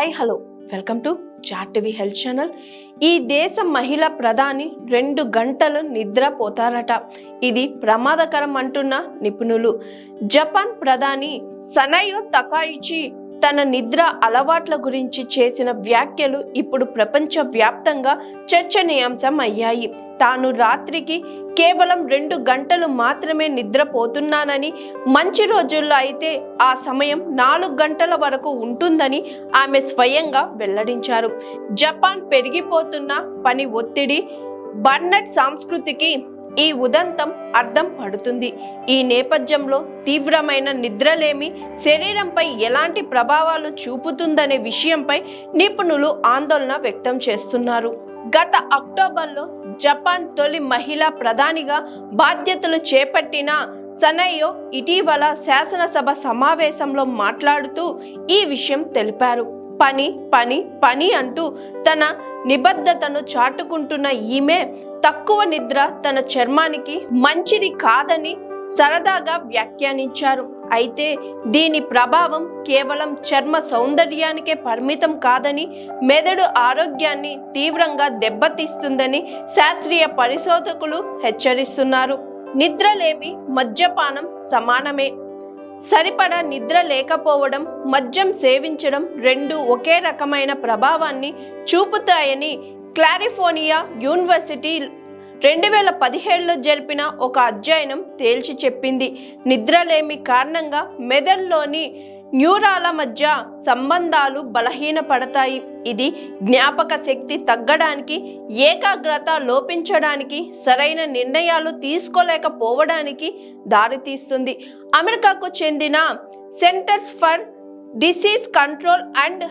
Hi hello. Welcome to జాటివి health channel. ఈ దేశ మహిళా ప్రధాని రెండు గంటలు నిద్రపోతారట. ఇది ప్రమాదకరం అంటున్న నిపుణులు. జపాన్ ప్రధాని సనయో తకాయిచి తన నిద్ర అలవాట్ల గురించి చేసిన వ్యాఖ్యలు ఇప్పుడు ప్రపంచ వ్యాప్తంగా చర్చనీయాంశం అయ్యాయి తాను రాత్రికి కేవలం రెండు గంటలు మాత్రమే నిద్రపోతున్నానని మంచి రోజుల్లో అయితే ఆ సమయం నాలుగు గంటల వరకు ఉంటుందని ఆమె స్వయంగా వెల్లడించారు. జపాన్ పెరిగిపోతున్న పని ఒత్తిడి బర్నట్ సంస్కృతికి ఈ ఉదంతం అర్థం పడుతుంది. ఈ నేపథ్యంలో తీవ్రమైన నిద్రలేమి శరీరంపై ఎలాంటి ప్రభావాలు చూపుతుందనే విషయంపై నిపుణులు ఆందోళన వ్యక్తం చేస్తున్నారు. గత అక్టోబర్లో జపాన్ తొలి మహిళా ప్రధానిగా బాధ్యతలు చేపట్టిన సనయో ఇటీవల శాసనసభ సమావేశంలో మాట్లాడుతూ ఈ విషయం తెలిపారు. పని పని పని అంటూ తన నిబద్ధతను చాటుకుంటున్న ఈమె తక్కువ నిద్ర తన చర్మానికి మంచిది కాదని సరదాగా వ్యాఖ్యానించారు. అయితే దీని ప్రభావం కేవలం చర్మ సౌందర్యానికే పరిమితం కాదని మెదడు ఆరోగ్యాన్ని తీవ్రంగా దెబ్బతీస్తుందని శాస్త్రీయ పరిశోధకులు హెచ్చరిస్తున్నారు. నిద్రలేమి మద్యపానం సమానమే. సరిపడా నిద్ర లేకపోవడం మద్యం సేవించడం రెండు ఒకే రకమైన ప్రభావాన్ని చూపుతాయని క్లారిఫోర్నియా యూనివర్సిటీ రెండు వేల పదిహేడులో జరిపిన ఒక అధ్యయనం తేల్చి చెప్పింది. నిద్రలేమి కారణంగా మెదడులోని న్యూరాల మధ్య సంబంధాలు బలహీనపడతాయి. ఇది జ్ఞాపక శక్తి తగ్గడానికి ఏకాగ్రత లోపించడానికి సరైన నిర్ణయాలు తీసుకోలేకపోవడానికి దారితీస్తుంది. అమెరికాకు చెందిన centers for disease control and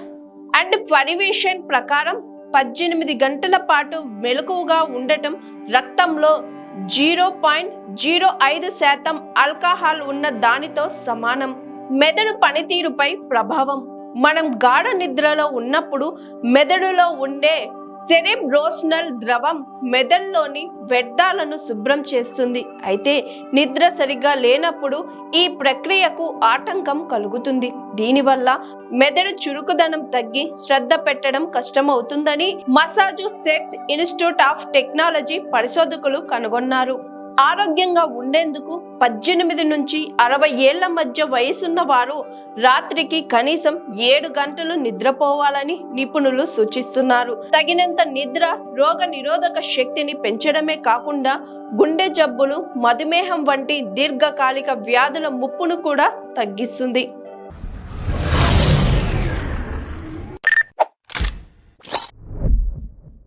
and prevention ప్రకారం పద్దెనిమిది గంటల పాటు మెలకువగా ఉండటం రక్తంలో జీరో పాయింట్ జీరో ఐదు శాతం ఆల్కహాల్ ఉన్న దానితో సమానం. మెదడు పనితీరుపై ప్రభావం. మనం గాఢ నిద్రలో ఉన్నప్పుడు మెదడులో ఉండే సెరెబ్రోస్నల్ ద్రవం మెదడులోని వ్యర్థాలను శుభ్రం చేస్తుంది. అయితే నిద్ర సరిగా లేనప్పుడు ఈ ప్రక్రియకు ఆటంకం కలుగుతుంది. దీనివల్ల మెదడు చురుకుదనం తగ్గి శ్రద్ధ పెట్టడం కష్టమవుతుందని మసాచుసెట్స్ ఇన్స్టిట్యూట్ ఆఫ్ టెక్నాలజీ పరిశోధకులు కనుగొన్నారు. ఆరోగ్యంగా ఉండేందుకు పద్దెనిమిది నుంచి అరవై ఏళ్ళ మధ్య వయసున్న వారు రాత్రికి కనీసం ఏడు గంటలు నిద్రపోవాలని నిపుణులు సూచిస్తున్నారు. తగినంత నిద్ర రోగ నిరోధక శక్తిని పెంచడమే కాకుండా గుండె జబ్బులు మధుమేహం వంటి దీర్ఘకాలిక వ్యాధుల ముప్పును కూడా తగ్గిస్తుంది.